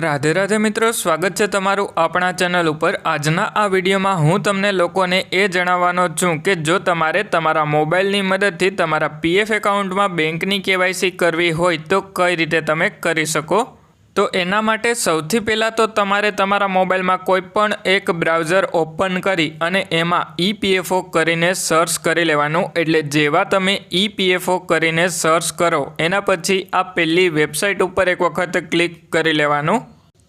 રાધે રાધે મિત્રો, સ્વાગત છે તમારું આપણા ચેનલ ઉપર. આજના આ વિડીયોમાં હું તમને લોકોને એ જણાવવાનો છું કે જો તમારે તમારા મોબાઈલની મદદથી તમારા પીએફ એકાઉન્ટમાં બેંકની કેવાયસી કરવી હોય તો કઈ રીતે તમે કરી શકો? તો એના માટે સૌથી પહેલાં તો તમારે તમારા મોબાઈલમાં કોઈ પણ એક બ્રાઉઝર ઓપન કરી અને એમાં ઈપીએફઓ કરીને સર્ચ કરી લેવાનું. એટલે જેવા તમે ઈપીએફઓ કરીને સર્ચ કરો, એના પછી આ પહેલી વેબસાઇટ ઉપર એક વખત ક્લિક કરી લેવાનું.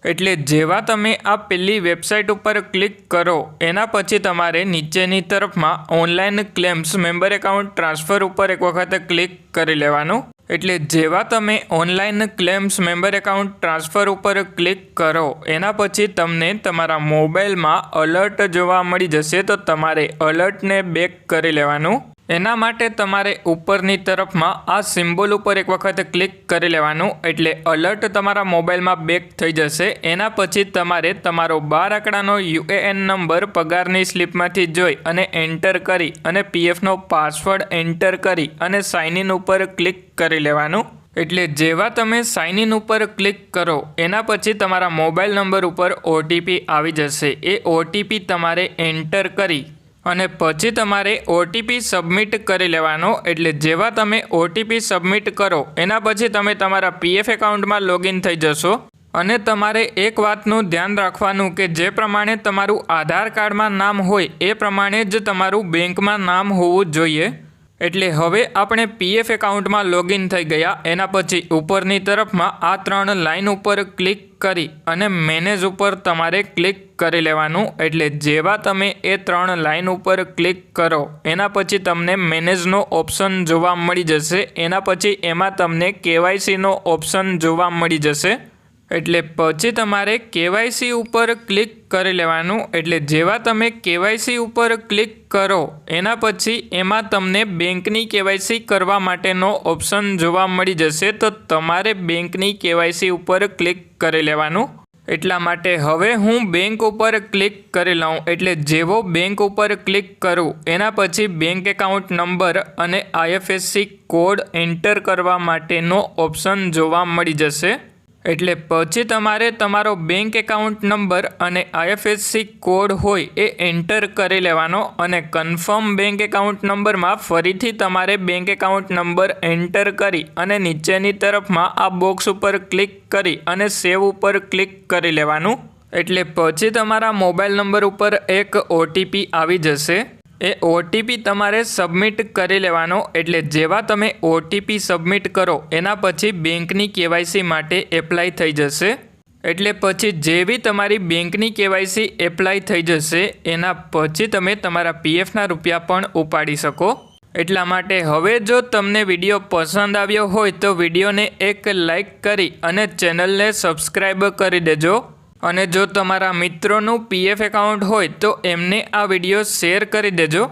એટલે જેવા તમે આ પહેલી વેબસાઇટ ઉપર ક્લિક કરો, એના પછી તમારે નીચેની તરફમાં online claims member account transfer ઉપર એક વખત ક્લિક કરી લેવાનું. એટલે જેવા તમે online claims member account transfer ઉપર ક્લિક કરો, એના પછી તમને તમારા મોબાઈલમાં અલર્ટ જોવા મળી જશે, તો તમારે અલર્ટને બેક કરી લેવાનું. એના માટે તમારે ઉપરની તરફમાં આ સિમ્બોલ ઉપર એક વખત ક્લિક કરી લેવાનું, એટલે અલર્ટ તમારા મોબાઈલમાં બેક થઈ જશે. એના પછી તમારે તમારો બાર આંકડાનો યુએએન નંબર પગારની સ્લિપમાંથી જોઈ અને એન્ટર કરી અને પીએફનો પાસવર્ડ એન્ટર કરી અને સાઇન ઇન ઉપર ક્લિક કરી લેવાનું. એટલે જેવા તમે સાઇન ઇન ઉપર ક્લિક કરો, એના પછી તમારા મોબાઈલ નંબર ઉપર ઓટીપી આવી જશે. એ ઓટીપી તમારે એન્ટર કરી અને પછી તમારે ઓટીપી સબમિટ કરી લેવાનો. એટલે જેવા તમે ઓટીપી સબમિટ કરો, એના પછી તમે તમારા પીએફ એકાઉન્ટમાં લોગિન થઈ જશો. અને તમારે એક વાતનું ધ્યાન રાખવાનું કે જે પ્રમાણે તમારું આધાર કાર્ડમાં નામ હોય, એ પ્રમાણે જ તમારું બેંકમાં નામ હોવું જોઈએ. એટલે હવે આપણે પીએફ એકાઉન્ટમાં લોગિન થઈ ગયા. એના પછી ઉપરની તરફમાં આ ત્રણ લાઇન ઉપર ક્લિક કરી અને મેનેજ ઉપર તમારે ક્લિક કરી લેવાનું. એટલે જેવા તમે એ ત્રણ લાઇન ઉપર ક્લિક કરો, એના પછી તમને મેનેજનો ઓપ્શન જોવા મળી જશે. એના પછી એમાં તમને કેવાયસીનો ઓપ્શન જોવા મળી જશે. એટલે પછી તમારે કેવાયસી ઉપર ક્લિક કરી લેવાનું. એટલે જેવા તમે કેવાયસી ઉપર ક્લિક કરો, એના પછી એમાં તમને બેંકની કેવાયસી કરવા માટેનો ઓપ્શન જોવા મળી જશે. તો તમારે બેંકની કેવાયસી ઉપર ક્લિક કરી લેવાનું. એટલા માટે હવે હું બેંક ઉપર ક્લિક કરી લઉં. એટલે જેવો બેંક ઉપર ક્લિક કરું, એના પછી બેંક એકાઉન્ટ નંબર અને આઈએફએસસી કોડ એન્ટર કરવા માટેનો ઓપ્શન જોવા મળી જશે. એટલે પછી તમારે તમારો બેંક એકાઉન્ટ નંબર અને આઈએફએસસી કોડ હોય એ એન્ટર કરી લેવાનો અને કન્ફર્મ બેંક એકાઉન્ટ નંબરમાં ફરીથી તમારે બેંક એકાઉન્ટ નંબર એન્ટર કરી અને નીચેની તરફમાં આ બોક્સ ઉપર ક્લિક કરી અને સેવ ઉપર ક્લિક કરી લેવાનું. એટલે પછી તમારા મોબાઈલ નંબર ઉપર એક ઓટીપી આવી જશે. એ ઓટીપી તમારે સબમિટ કરી લેવાનો. એટલે જેવા તમે ઓટીપી સબમિટ કરો, એના પછી બેંકની કેવાયસી માટે એપ્લાય થઈ જશે. એટલે પછી જેવી તમારી બેંકની કેવાયસી એપ્લાય થઈ જશે, એના પછી તમે તમારા પીએફના રૂપિયા પણ ઉપાડી શકો. એટલા માટે હવે જો તમને વીડિયો પસંદ આવ્યો હોય તો વિડીયોને એક લાઈક કરી અને ચેનલને સબસ્ક્રાઈબ કરી દેજો. અને જો તમારા મિત્રોનું પીએફ એકાઉન્ટ હોય તો એમને આ વીડિયો શેર કરી દેજો.